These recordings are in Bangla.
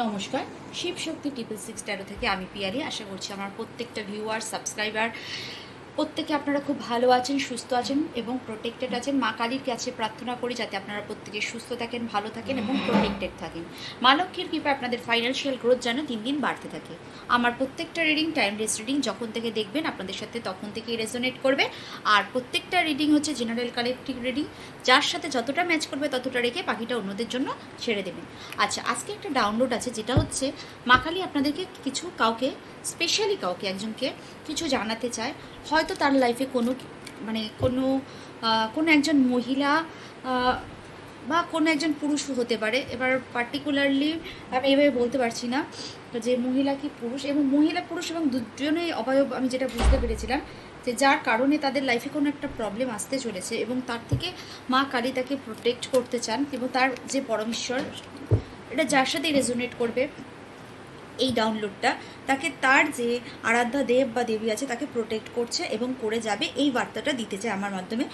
নমস্কার। শিবশক্তি টিপল সিক্স টেরো থেকে আমি পিয়ারি। আশা করছি আমার প্রত্যেকটা ভিউয়ার সাবস্ক্রাইবার প্রত্যেকে আপনারা খুব ভালো আছেন, সুস্থ আছেন এবং প্রোটেক্টেড আছেন। মা কালীর কাছে প্রার্থনা করি যাতে আপনারা প্রত্যেকে সুস্থ থাকেন, ভালো থাকেন এবং প্রোটেক্টেড থাকেন। মা লক্ষ্মীর কৃপায় আপনাদের ফাইন্যান্সিয়াল গ্রোথ যেন দিন দিন বাড়তে থাকে। আমার প্রত্যেকটা রিডিং টাইম রেস রিডিং যখন থেকে দেখবেন আপনাদের সাথে তখন থেকেই রেজোনেট করবে। আর প্রত্যেকটা রিডিং হচ্ছে জেনারেল কালেকটিভ রিডিং যার সাথে যতটা ম্যাচ করবে ততটা রেখে বাকিটা অন্যদের জন্য ছেড়ে দেবেন। আচ্ছা আজকে একটা ডাউনলোড আছে, যেটা হচ্ছে মা কালী আপনাদেরকে কিছু কাউকে স্পেশালি কাউকে একজনকে কিছু জানাতে চায়, হয়তো তার লাইফে কোনো মানে কোনো কোনো একজন মহিলা বা কোনো একজন পুরুষও হতে পারে। এবার পার্টিকুলারলি আমি এভাবে বলতে পারছি না যে মহিলা কি পুরুষ এবং মহিলা পুরুষ এবং দুজনেই অবয়ব, আমি যেটা বুঝতে পেরেছিলাম যে যার কারণে তাদের লাইফে কোনো একটা প্রবলেম আসতে চলেছে এবং তার থেকে মা কালী তাকে প্রোটেক্ট করতে চান এবং তার যে পরমেশ্বর, এটা যার সাথে রেজোনেট করবে। এই ডাউনলোডটা তাকে তার যে আরাধ্যা দেব বা দেবী আছে তাকে প্রোটেক্ট করছে এবং করে যাবে এই বার্তাটা দিতে চায় আমার মাধ্যমে।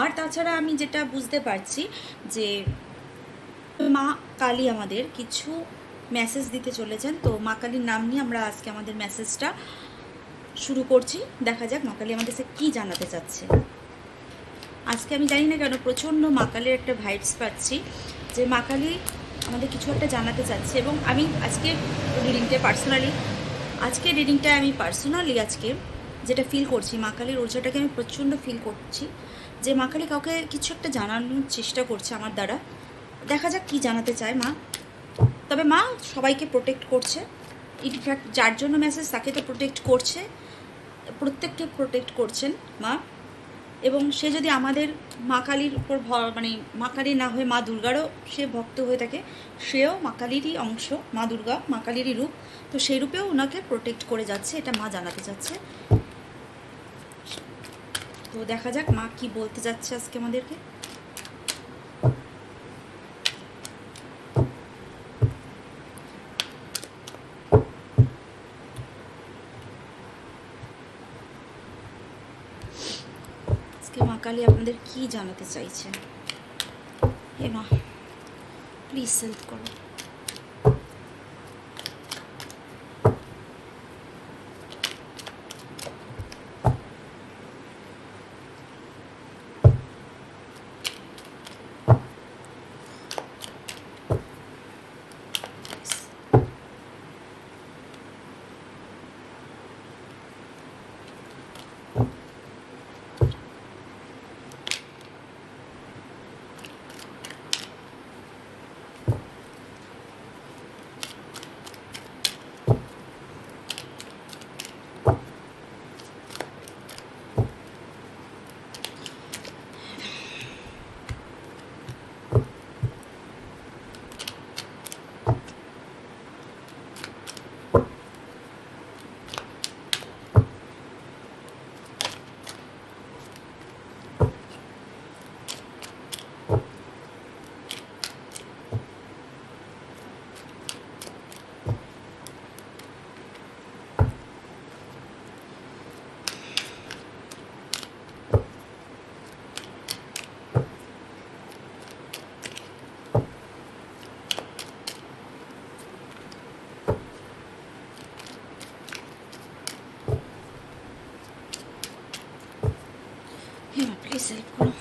আর তাছাড়া আমি যেটা বুঝতে পারছি যে মা কালী আমাদের কিছু মেসেজ দিতে চলেছেন। তো মা কালীর নাম নিয়ে আমরা আজকে আমাদের মেসেজটা শুরু করছি। দেখা যাক মা কালী আমাদের সে কী জানাতে চাচ্ছে। আজকে আমি জানি না কেন প্রচণ্ড মা কালীর একটা ভাইবস পাচ্ছি যে মা কালী আমাদের কিছু একটা জানাতে চাচ্ছে এবং আমি আজকে রিডিংটা পার্সোনালি আজকে রিডিংটা আমি পার্সোনালি আজকে যেটা ফিল করছি, মা কালীর ঊর্জাটাকে আমি প্রচণ্ড ফিল করছি, যে মা কালী কাউকে কিছু একটা জানানোর চেষ্টা করছে আমার দ্বারা। দেখা যাক কী জানাতে চায় মা। তবে মা সবাইকে প্রোটেক্ট করছে। ইনফ্যাক্ট যার জন্য মেসেজ তাকে তো প্রোটেক্ট করছে। প্রত্যেককে প্রোটেক্ট করছেন মা। এবং সে যদি আমাদের মা কালীর উপর মানে মা কালী না হয়ে মা দুর্গারও সে ভক্ত হয়ে থাকে, সেও মা কালীরই অংশ, মা দুর্গা মা কালীরই রূপ। তো সেই রূপেও ওনাকে প্রোটেক্ট করে যাচ্ছে, এটা মা জানাতে চাচ্ছে। তো দেখা যাক মা কি বলতে যাচ্ছে আজকে আমাদেরকে। আজকে মা কালী আপনাদের কি জানাতে চাইছে হে মা প্লিজ হেল্প করো হে মা প্লিজ হেল্প করো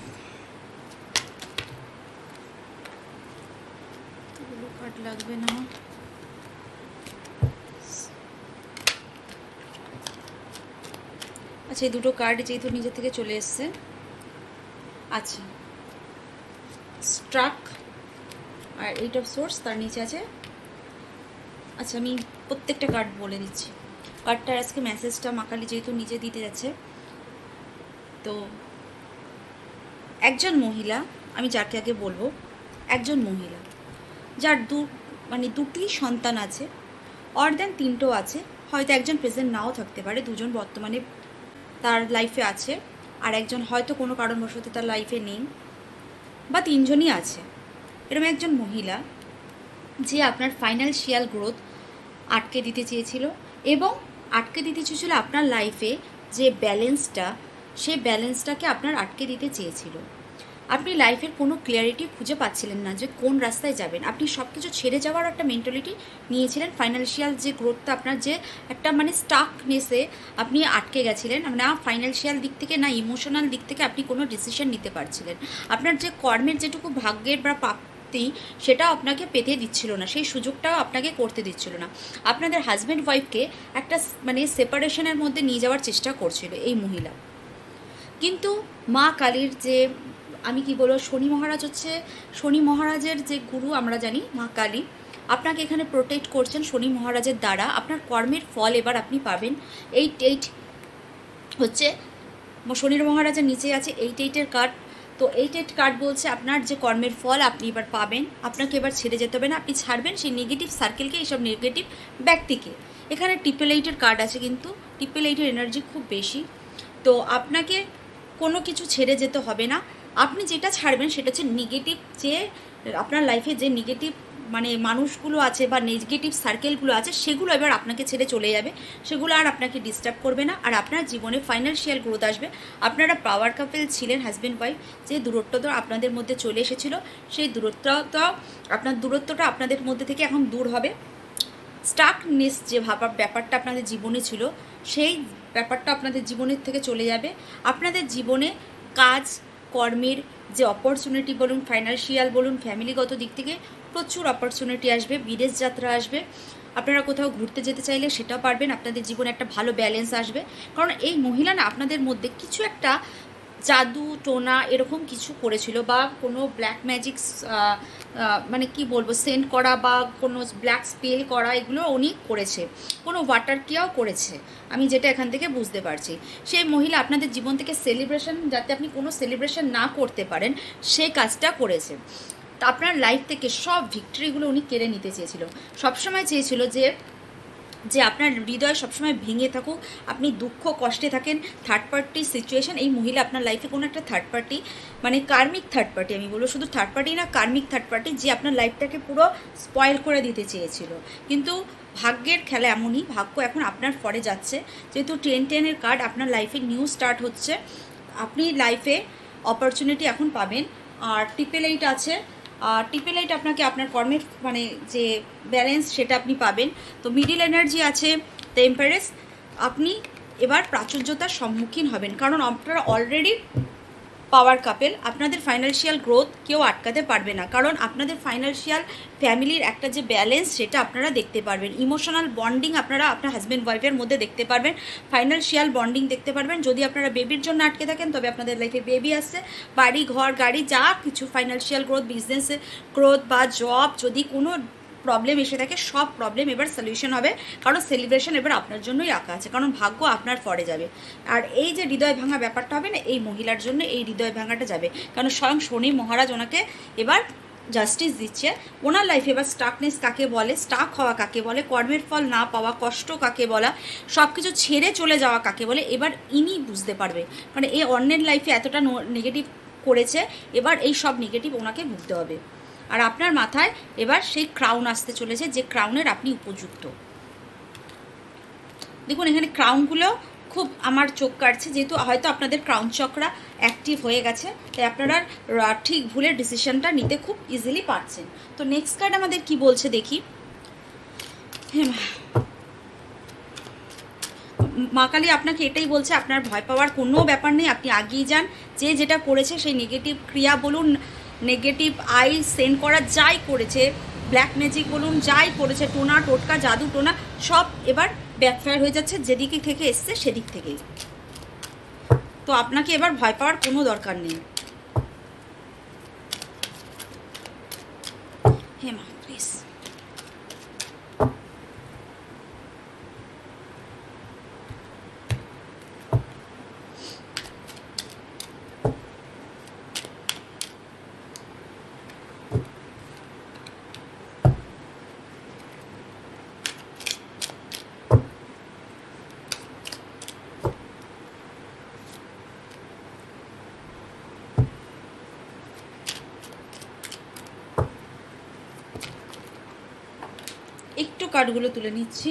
এগুলো কার্ড লাগবে না আচ্ছা এই দুটো কার্ড যেহেতু নিজে থেকে চলে এসছে। আচ্ছা। স্ট্রাক আর এইট অফ সোর্স তার নিচে আছে। আচ্ছা আমি প্রত্যেকটা কার্ড বলে দিচ্ছি। কার্ডটার আজকে মেসেজটা মাকালি যেহেতু নিজে দিতে যাচ্ছে, তো একজন মহিলা, আমি যাকে আগে বলব, একজন মহিলা, যার দু মানে দুটি সন্তান আছে অর দেন তিনটেও আছে, হয়তো একজন প্রেজেন্ট নাও থাকতে পারে, দুজন বর্তমানে তার লাইফে আছে। আর একজন হয়তো কোনো কারণবশত তার লাইফে নেই। বা তিনজনই আছে। এরকম একজন মহিলা যে আপনার ফাইন্যান্সিয়াল গ্রোথ আটকে দিতে চেয়েছিল এবং আটকে দিতে চেয়েছিল আপনার লাইফে যে ব্যালেন্সটা সেই ব্যালেন্সটাকে আপনার আটকে দিতে চেয়েছিল। আপনি লাইফের কোনো ক্লিয়ারিটি খুঁজে পাচ্ছিলেন না যে কোন রাস্তায় যাবেন। আপনি সব কিছু ছেড়ে যাওয়ার একটা মেন্টালিটি নিয়েছিলেন। ফাইন্যান্সিয়াল যে গ্রোথটা আপনার যে একটা মানে স্টাকনেসে আপনি আটকে গেছিলেন, না ফাইন্যান্সিয়াল দিক থেকে, না ইমোশনাল দিক থেকে আপনি কোনো ডিসিশন নিতে পারছিলেন। আপনার যে কর্মের যেটুকু ভাগ্যের বা প্রাপ্তি, সেটা আপনাকে পেতে দিচ্ছিল না। সেই সুযোগটাও আপনাকে করতে দিচ্ছিল না। আপনাদের হাজব্যান্ড ওয়াইফকে একটা মানে সেপারেশনের মধ্যে নিয়ে যাওয়ার চেষ্টা করছিল এই মহিলা। কিন্তু মা কালীর যে আমি কি বলব, শনি মহারাজ হচ্ছে, শনি মহারাজের যে গুরু আমরা জানি, মা কালী, আপনাকে এখানে প্রোটেক্ট করছেন শনি মহারাজের দ্বারা। আপনার কর্মের ফল এবার আপনি পাবেন। এইট এইট হচ্ছে, শনি মহারাজের নিচে আছে এইট এইটের কার্ড তো এইট এইট কার্ড বলছে আপনার যে কর্মের ফল আপনি এবার পাবেন। আপনাকে এবার ছেড়ে যেতে হবে না। আপনি ছাড়বেন সেই নেগেটিভ সার্কেলকে এইসব নেগেটিভ ব্যক্তিকে। এখানে ট্রিপল এইটের কার্ড আছে কিন্তু ট্রিপল এইটের এনার্জি খুব বেশি। তো আপনাকে কোনো কিছু ছেড়ে যেতে হবে না। আপনি যেটা ছাড়বেন সেটা হচ্ছে নেগেটিভ যে, আপনার লাইফে যে নেগেটিভ মানে মানুষগুলো আছে বা নেগেটিভ সার্কেলগুলো আছে, সেগুলো এবার আপনাকে ছেড়ে চলে যাবে। সেগুলো আর আপনাকে ডিস্টার্ব করবে না। আর আপনার জীবনে ফাইন্যান্সিয়াল গ্রোথ আসবে। আপনারা পাওয়ার কাপেল ছিলেন হাজব্যান্ড ওয়াইফ যে দূরত্বটা আপনাদের মধ্যে চলে এসেছিল, সেই দূরত্বটা আপনার দূরত্বটা আপনাদের মধ্যে থেকে এখন দূর হবে। স্টাকনেস যে ভাবা, ব্যাপারটা আপনাদের জীবনে ছিল, সেই ব্যাপারটা আপনাদের জীবনের থেকে চলে যাবে। আপনাদের জীবনে কাজ কর্মের যে অপরচুনিটি বলুন ফাইন্যান্সিয়াল বলুন ফ্যামিলিগত দিক থেকে প্রচুর অপরচুনিটি আসবে, বিদেশ যাত্রা আসবে। আপনারা কোথাও ঘুরতে যেতে চাইলে সেটাও পারবেন, আপনাদের জীবনে একটা ভালো ব্যালেন্স আসবে। কারণ এই মহিলা না, আপনাদের মধ্যে কিছু একটা জাদু, টোনা এরকম কিছু করেছিল বা কোনো ব্ল্যাক ম্যাজিক মানে কি বলব সেন্ড করা বা কোনো ব্ল্যাক স্পেল করা এগুলো উনি করেছে। কোনো ওয়াটার কেয়াও করেছে। আমি যেটা এখান থেকে বুঝতে পারছি। সেই মহিলা আপনাদের জীবন থেকে সেলিব্রেশন যাতে আপনি কোনো সেলিব্রেশন না করতে পারেন সেই কাজটা করেছে। আপনার লাইফ থেকে সব ভিক্টরিগুলো উনি কেড়ে নিতে চেয়েছিল। সবসময় চেয়েছিল যে যে আপনার হৃদয় সবসময় ভেঙে থাকুক, আপনি দুঃখ, কষ্টে থাকেন থার্ড পার্টি সিচুয়েশন এই মহিলা আপনার লাইফে কোনো একটা থার্ড পার্টি মানে কার্মিক থার্ড পার্টি আমি বলব, শুধু থার্ড পার্টি না কার্মিক থার্ড পার্টি যে আপনার লাইফটাকে পুরো স্পয়েল করে দিতে চেয়েছিল। কিন্তু ভাগ্যের খেলা এমনই, ভাগ্য এখন আপনার ফরে যাচ্ছে। যেহেতু টেন টেনের কার্ড আপনার লাইফে নিউ স্টার্ট হচ্ছে, আপনি লাইফে অপরচুনিটি এখন পাবেন। আর ট্রিপল এইট আছে ট্রিপল এইট আপনাকে আপনার কর্মের মানে যে ব্যালেন্স সেটা আপনি পাবেন। তো মিডিল এনার্জি আছে টেম্পারেস আপনি এবার প্রাচুর্যতার সম্মুখীন হবেন। কারণ আপনারা অলরেডি পাওয়ার কাপেল আপনাদের ফাইন্যান্সিয়াল গ্রোথ কেউ আটকাতে পারবে না। কারণ আপনাদের ফাইন্যান্সিয়াল ফ্যামিলির একটা যে ব্যালেন্স সেটা আপনারা দেখতে পারবেন। ইমোশনাল বন্ডিং আপনারা আপনার হাজব্যান্ড ওয়াইফের মধ্যে দেখতে পারবেন। ফাইন্যান্সিয়াল বন্ডিং দেখতে পারবেন। যদি আপনারা বেবির জন্য আটকে থাকেন, তবে আপনাদের লাইফে বেবি আসছে। বাড়ি, ঘর, গাড়ি, যা কিছু ফাইন্যান্সিয়াল গ্রোথ বিজনেসে গ্রোথ বা জব যদি কোনো প্রবলেম এসে থাকে, সব প্রবলেম এবার সলিউশন হবে। কারণ সেলিব্রেশন এবার আপনার জন্যই আঁকা আছে, কারণ ভাগ্য আপনার ফরে যাবে। আর এই যে হৃদয় ভাঙা ব্যাপারটা হবে না, এই মহিলার জন্য এই হৃদয় ভাঙাটা যাবে। কারণ স্বয়ং শনি মহারাজ ওনাকে এবার জাস্টিস দিচ্ছে। ওনার লাইফে এবার স্টাকনেস কাকে বলে স্টাক হওয়া কাকে বলে, কর্মের ফল না পাওয়া, কষ্ট কাকে বলা সব কিছু ছেড়ে চলে যাওয়া কাকে বলে, এবার ইনি বুঝতে পারবে। মানে এই অন্যের লাইফে এতটা নেগেটিভ করেছে, এবার এই সব নেগেটিভ ওনাকে ভুগতে হবে। আর আপনার মাথায় এবার সেই ক্রাউন আসতে চলেছে, যে ক্রাউনের আপনি উপযুক্ত। দেখুন, এখানে ক্রাউনগুলো খুব আমার চোখ কাটছে, যেহেতু হয়তো আপনাদের ক্রাউন চক্রা অ্যাক্টিভ হয়ে গেছে, তাই আপনারা ঠিক ভুলের ডিসিশনটা নিতে খুব ইজিলি পারছেন। তো নেক্সট কার্ড আমাদের কি বলছে দেখি? মা। কালী আপনাকে এটাই বলছে, আপনার ভয় পাওয়ার কোনো ব্যাপার নেই, আপনি আগিয়ে যান, যে যেটা করেছে সেই নেগেটিভ ক্রিয়া বলুন নেগেটিভ আই সেন্ড করা যাই করেছে, ব্ল্যাক ম্যাজিক বলুন, যাই করেছে, টোনা, টোটকা, জাদু, টোনা, সব এবার ব্যাকফায়ার হয়ে যাচ্ছে যেদিকে থেকে এসছে সেদিক থেকেই। তো আপনাকে এবার ভয় পাওয়ার কোনো দরকার নেই। হেমা। কার্ডগুলো তুলে নিচ্ছি।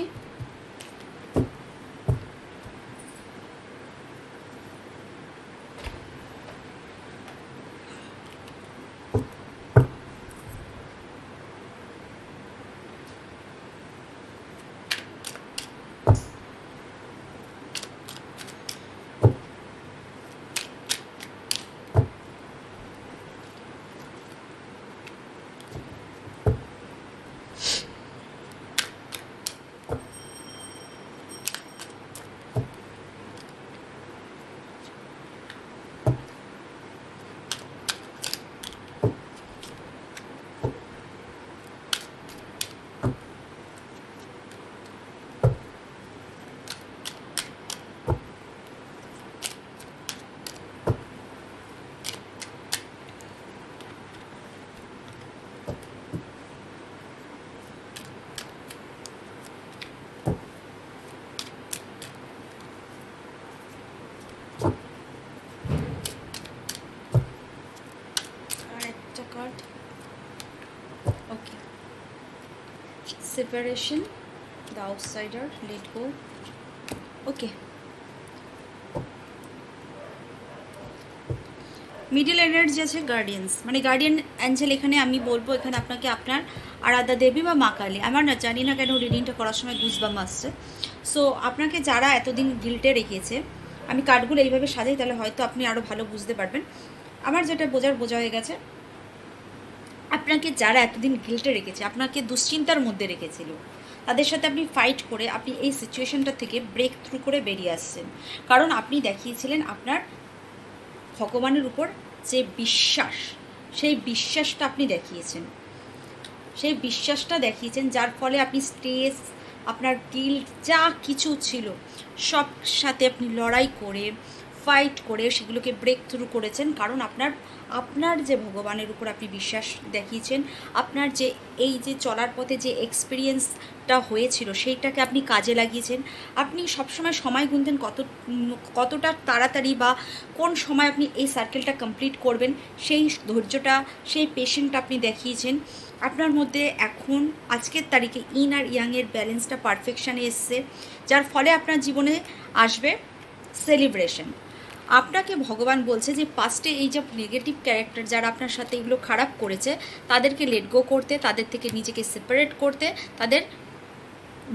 Separation the outsider let go okay middle energy আছে গার্ডিয়ানস মানে গার্ডিয়ান অ্যাঞ্জেল এখানে আমি বলব, এখানে আপনাকে আপনার আরাধা দেবী বা মা কালী। আমার না জানি না কেন রিডিংটা করার সময় গুজবাম আসছে। সো আপনাকে যারা এতদিন গিল্টে রেখেছে, আমি কার্ডগুলো এইভাবে সাজাই, তাহলে হয়তো আপনি আরও ভালো বুঝতে পারবেন। আমার যেটা বোঝার, বোঝা হয়ে গেছে। আপনাকে যারা এতদিন গিল্টে রেখেছে, আপনাকে দুশ্চিন্তার মধ্যে রেখেছিল, তাদের সাথে আপনি ফাইট করে আপনি এই সিচুয়েশনটা থেকে ব্রেক থ্রু করে বেরিয়ে আসছেন। কারণ আপনি দেখিয়েছিলেন আপনার ভগবানের উপর যে বিশ্বাস, সেই বিশ্বাসটা আপনি দেখিয়েছেন। সেই বিশ্বাসটা দেখিয়েছেন, যার ফলে আপনি স্ট্রেস আপনার গিল্ট যা কিছু ছিল, সব সাথে আপনি লড়াই করে ফাইট করে সেগুলোকে ব্রেক থ্রু করেছেন। কারণ আপনার আপনার যে ভগবানের উপর আপনি বিশ্বাস দেখিয়েছেন, আপনার যে, এই যে চলার পথে যে এক্সপিরিয়েন্সটা হয়েছিল, সেইটাকে আপনি কাজে লাগিয়েছেন। আপনি সবসময় সময় গুনতেন কত, কতটা তাড়াতাড়ি বা কোন সময় আপনি এই সার্কেলটা কমপ্লিট করবেন, সেই ধৈর্যটা, সেই পেশেন্টটা আপনি দেখিয়েছেন। আপনার মধ্যে এখন, আজকের তারিখে ইন আর ইয়াংয়ের ব্যালেন্সটা পারফেকশানে এসছে, যার ফলে আপনার জীবনে আসবে সেলিব্রেশন আপনাকে ভগবান বলছে যে পাস্টে এই যে নেগেটিভ ক্যারেক্টার যারা আপনার সাথে এগুলো খারাপ করেছে, তাদেরকে লেট গো করতে, তাদের থেকে নিজেকে সেপারেট করতে, তাদের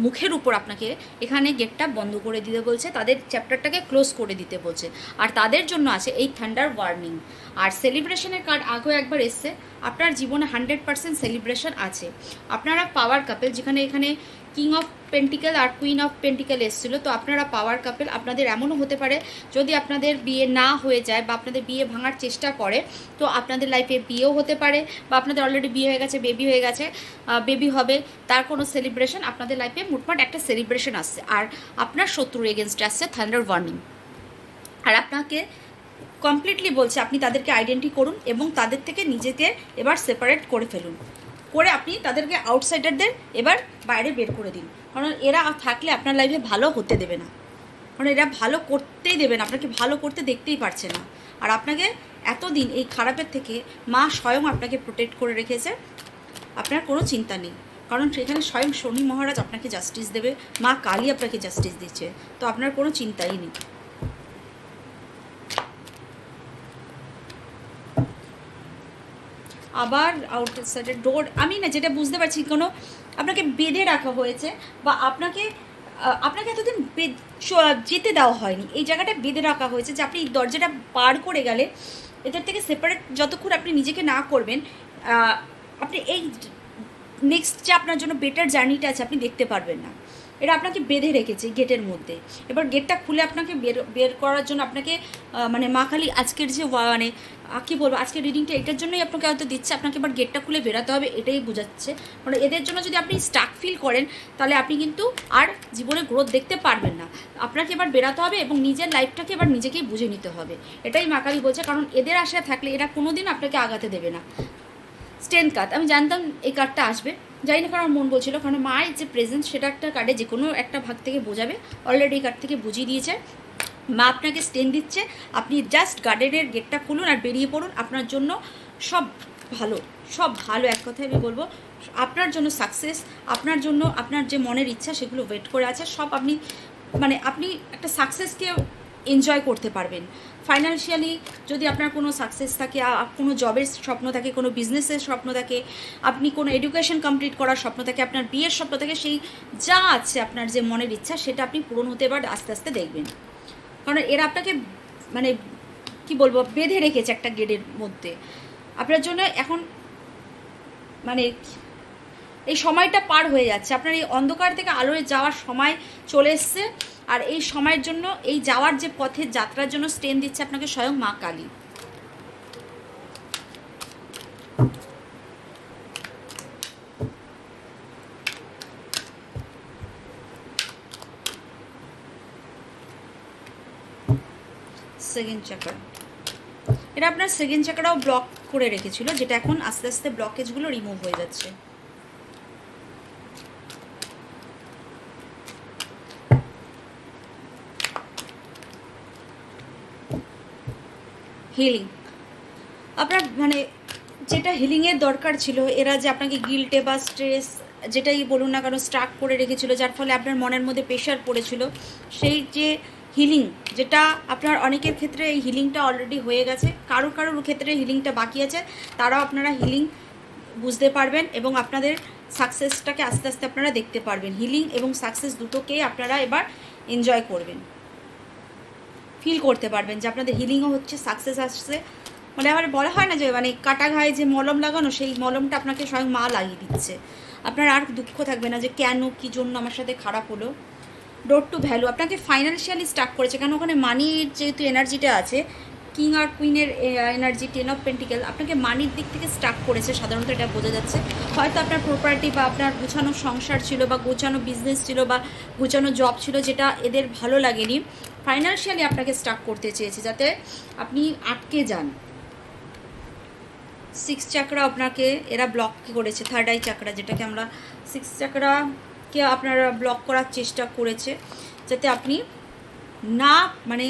মুখের উপর আপনাকে এখানে গেটটা বন্ধ করে দিতে বলছে, তাদের চ্যাপ্টারটাকে ক্লোজ করে দিতে বলছে। আর তাদের জন্য আছে এই থান্ডার ওয়ার্নিং আর সেলিব্রেশনের কার্ড আগেও একবার এসছে, আপনার জীবনে হান্ড্রেড পার্সেন্ট সেলিব্রেশন আছে। আপনারা পাওয়ার কাপেল যেখানে এখানে কিং অফ পেন্টিক্যাল আর কুইন অফ পেন্টিক্যাল এসেছিল। তো আপনারা পাওয়ার কাপেল আপনাদের এমনও হতে পারে, যদি আপনাদের বিয়ে না হয়ে যায় বা আপনাদের বিয়ে ভাঙার চেষ্টা করে, তো আপনাদের লাইফে বিয়েও হতে পারে বা আপনাদের অলরেডি বিয়ে হয়ে গেছে বেবি হয়ে গেছে বেবি হবে, তার কোনো সেলিব্রেশন আপনাদের লাইফে মোটমাট একটা সেলিব্রেশন আসছে। আর আপনার শত্রুর এগেনস্টে আসছে থান্ডার ওয়ার্নিং আর আপনাকে কমপ্লিটলি বলছে, আপনি তাদেরকে আইডেন্টি করুন এবং তাদের থেকে নিজেকে এবার সেপারেট করে ফেলুন। করে আপনি তাদেরকে আউটসাইডারদের এবার বাইরে বের করে দিন। কারণ এরা থাকলে আপনার লাইফে ভালো হতে দেবে না। কারণ এরা ভালো করতেই দেবে না, আপনাকে ভালো করতে দেখতেই পারছে না। আর আপনাকে এতদিন এই খারাপের থেকে মা স্বয়ং আপনাকে প্রোটেক্ট করে রেখেছে, আপনার কোনো চিন্তা নেই। কারণ সেখানে স্বয়ং শনি মহারাজ আপনাকে জাস্টিস দেবে, মা কালী আপনাকে জাস্টিস দিচ্ছে, তো আপনার কোনো চিন্তাই নেই। আবার আউট আউটসাইডের ডোর আমি না যেটা বুঝতে পারছি কোনো আপনাকে বেঁধে রাখা হয়েছে বা আপনাকে আপনাকে এতদিন যেতে দেওয়া হয়নি। এই জায়গাটা বেঁধে রাখা হয়েছে যে আপনি এই দরজাটা পার করে গেলে এটার থেকে সেপারেট যতক্ষণ আপনি নিজেকে না করবেন আপনি এই নেক্সট যে আপনার জন্য বেটার জার্নিটা আছে, আপনি দেখতে পারবেন না। এটা আপনাকে বেঁধে রেখেছে গেটের মধ্যে। এবার গেটটা খুলে আপনাকে বের বের করার জন্য আপনাকে মানে মা খালি আজকের যে মানে কী বলব, আজকের রিডিংটা এটার জন্যই আপনাকে হয়তো দিচ্ছে। আপনাকে এবার গেটটা খুলে বেরাতে হবে, এটাই বোঝাচ্ছে। মানে এদের জন্য যদি আপনি স্টাক ফিল করেন, তাহলে আপনি কিন্তু আর জীবনে গ্রোথ দেখতে পারবেন না। আপনাকে এবার বেরাতে হবে এবং নিজের লাইফটাকে এবার নিজেকেই বুঝে নিতে হবে। এটাই মা কালী বলছে, কারণ এদের আশায় থাকলে এরা কোনোদিন আপনাকে আগাতে দেবে না। স্টেন কার্ড আমি জানতাম এই কার্ডটা আসবে। জানি না কারণ মন বলছিল, কারণ মায়ের যে প্রেজেন্স সেটা একটা কার্ডে যে কোনো একটা ভাগ থেকে বোঝাবে। অলরেডি কার্ড থেকে বুঝিয়ে দিয়েছে। মা আপনাকে স্টেন দিচ্ছে। আপনি জাস্ট গার্ডেনের গেটটা খুলুন আর বেরিয়ে পড়ুন। আপনার জন্য সব ভালো সব ভালো এক কথায় আমি বলব। আপনার জন্য সাকসেস আপনার জন্য আপনার যে মনের ইচ্ছা সেগুলো ওয়েট করে আছে। সব আপনি মানে আপনি একটা সাকসেসকে এনজয় করতে পারবেন। ফাইন্যান্সিয়ালি যদি আপনার কোনো সাকসেস থাকে কোনো জবের স্বপ্ন থাকে, কোনো বিজনেসের স্বপ্ন থাকে, আপনি কোনো এডুকেশন কমপ্লিট করার স্বপ্ন থাকে, আপনার বিয়ের স্বপ্ন থাকে, সেই যা আছে আপনার যে মনের ইচ্ছা, সেটা আপনি পূরণ হতে এবার আস্তে আস্তে দেখবেন। কারণ এরা আপনাকে মানে কি বলব, বেঁধে রেখেছে একটা গেটের মধ্যে। আপনার জন্য এখন মানে এই সময়টা পার হয়ে যাচ্ছে। আপনার এই অন্ধকার থেকে আলোয় যাওয়ার সময় চলে এসছে। আর এই সময়ের জন্য, এই যাওয়ার যে পথের যাত্রার জন্য স্ট্রেন দিচ্ছে আপনাকে স্বয়ং মা কালী। সেকেন্ড চাকার এটা আপনার সেকেন্ড চাকাটাও ব্লক করে রেখেছিল, যেটা এখন আস্তে আস্তে ব্লকেজগুলো রিমুভ হয়ে যাচ্ছে। হিলিং আপনার মানে যেটা হিলিংয়ের দরকার ছিল, এরা যে আপনাকে গিল্টে বা স্ট্রেস যেটাই বলুন না কেন স্ট্রাক করে রেখেছিল, যার ফলে আপনার মনের মধ্যে প্রেশার পড়েছিল, সেই যে হিলিং যেটা আপনার অনেকের ক্ষেত্রে এই হিলিংটা অলরেডি হয়ে গেছে, কারও কারোর ক্ষেত্রে হিলিংটা বাকি আছে, তারাও আপনারা হিলিং বুঝতে পারবেন এবং আপনাদের সাকসেসটাকে আস্তে আস্তে আপনারা দেখতে পারবেন। হিলিং এবং সাকসেস দুটোকেই আপনারা এবার এনজয় করবেন। ফিল করতে পারবেন যে আপনাদের হিলিংও হচ্ছে সাকসেস আসছে। মানে আবার বলা হয় না যে মানে কাটা ঘায়ে যে মলম লাগানো, সেই মলমটা আপনাকে স্বয়ং মা লাগিয়ে দিচ্ছে। আপনার আর দুঃখ থাকবে না যে, কেন, কী জন্য আমার সাথে খারাপ হলো। ডোর টু ভ্যালু আপনাকে ফাইন্যান্সিয়ালি স্টার্ট করেছে কারণ ওখানে মানির যেহেতু এনার্জিটা আছে কিং আর কুইনের এনার্জি টেন অফ পেন্টিক্যাল আপনাকে মানির দিক থেকে স্টার্ট করেছে, সাধারণত এটা বোঝা যাচ্ছে। হয়তো আপনার প্রপার্টি বা আপনার গোছানো সংসার ছিল বা গোছানো বিজনেস ছিল বা গোছানো জব ছিল, যেটা এদের ভালো লাগেনি। ফাইন্যান্সিয়ালি আপনাকে স্টাক করতে চেয়েছে, যাতে আপনি আটকে যান। সিক্স চাকরা আপনাকে, এরা ব্লক করেছে থার্ড আই চাকরা যেটাকে আমরা সিক্স চাকরাকে আপনারা ব্লক করার চেষ্টা করেছে, যাতে আপনি না মানে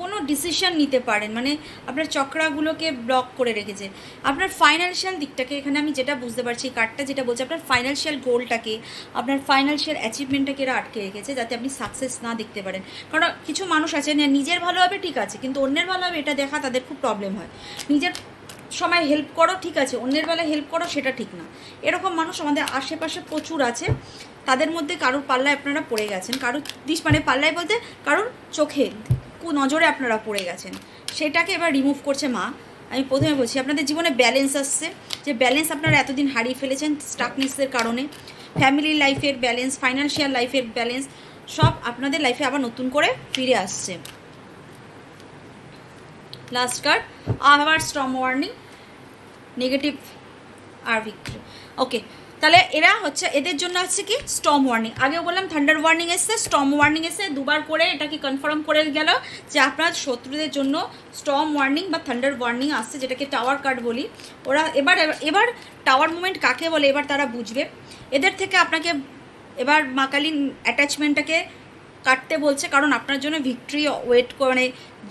কোনো ডিসিশন নিতে পারেন মানে আপনার চক্রাগুলোকে ব্লক করে রেখেছে আপনার ফাইন্যান্সিয়াল দিকটাকে এখানে আমি যেটা বুঝতে পারছি, এই কার্ডটা যেটা বলছে, আপনার ফাইন্যান্সিয়াল গোলটাকে আপনার ফাইন্যান্সিয়াল অ্যাচিভমেন্টটাকে এরা আটকে রেখেছে যাতে আপনি সাকসেস না দেখতে পারেন। কারণ কিছু মানুষ আছে নিজের ভালো হবে, ঠিক আছে, কিন্তু অন্যের ভালো হবে, এটা দেখা তাদের খুব প্রবলেম হয়। নিজের সময় হেল্প করো, ঠিক আছে, অন্যের বেলায় হেল্প করো, সেটা ঠিক না। এরকম মানুষ আমাদের আশেপাশে প্রচুর আছে, তাদের মধ্যে কারোর পাল্লায় আপনারা পড়ে গেছেন, কারোর দিশ মানে পাল্লায় বলতে কারোর চোখে নজরে আপনারা পড়ে গেছেন। সেটাকে এবার রিমুভ করছে মা। আমি প্রথমে বলছি, আপনাদের জীবনে ব্যালেন্স আসছে। যে ব্যালেন্স আপনারা এতদিন হারিয়ে ফেলেছেন স্টাকনেসের কারণে। ফ্যামিলি লাইফের ব্যালেন্স ফাইন্যান্সিয়াল লাইফের ব্যালেন্স সব আপনাদের লাইফে আবার নতুন করে ফিরে আসছে। লাস্ট কার্ড আবার স্ট্রং ওয়ার্নিং নেগেটিভ আর ভিক্টরি ওকে তাহলে এরা হচ্ছে, এদের জন্য হচ্ছে কি? স্টম ওয়ার্নিং আগেও বললাম থান্ডার ওয়ার্নিং এসছে স্টম ওয়ার্নিং এসে দুবার করে এটাকে কনফার্ম করে গেল যে আপনার শত্রুদের জন্য স্টম ওয়ার্নিং বা থান্ডার ওয়ার্নিং আসছে, যেটাকে টাওয়ার কার্ড বলি। ওরা এবার এবার টাওয়ার মুভমেন্ট কাকে বলে, এবার তারা বুঝবে। এদের থেকে আপনাকে এবার মাকালীন অ্যাটাচমেন্টটাকে কাটতে বলছে, কারণ আপনার জন্য ভিক্টরি ওয়েট মানে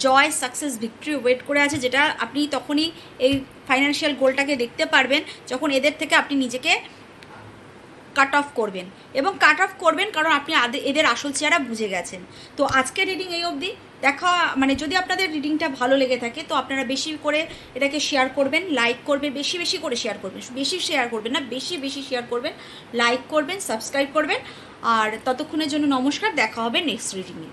জয় সাকসেস ভিক্টরি ওয়েট করে আছে, যেটা আপনি তখনই এই ফাইন্যান্সিয়াল গোলটাকে দেখতে পারবেন, যখন এদের থেকে আপনি নিজেকে কাট অফ করবেন এবং কাট অফ করবেন কারণ আপনি এদের আসল চেহারা বুঝে গেছেন। তো আজকের রিডিং এই অবধি। দেখা মানে যদি আপনাদের রিডিংটা ভালো লেগে থাকে, তো আপনারা বেশি করে এটাকে শেয়ার করবেন লাইক করবেন, বেশি বেশি করে শেয়ার করবেন। বেশি শেয়ার করবেন না, বেশি বেশি শেয়ার করবেন লাইক করবেন সাবস্ক্রাইব করবেন। আর ততক্ষণের জন্য নমস্কার, দেখা হবে নেক্সট রিডিংয়ে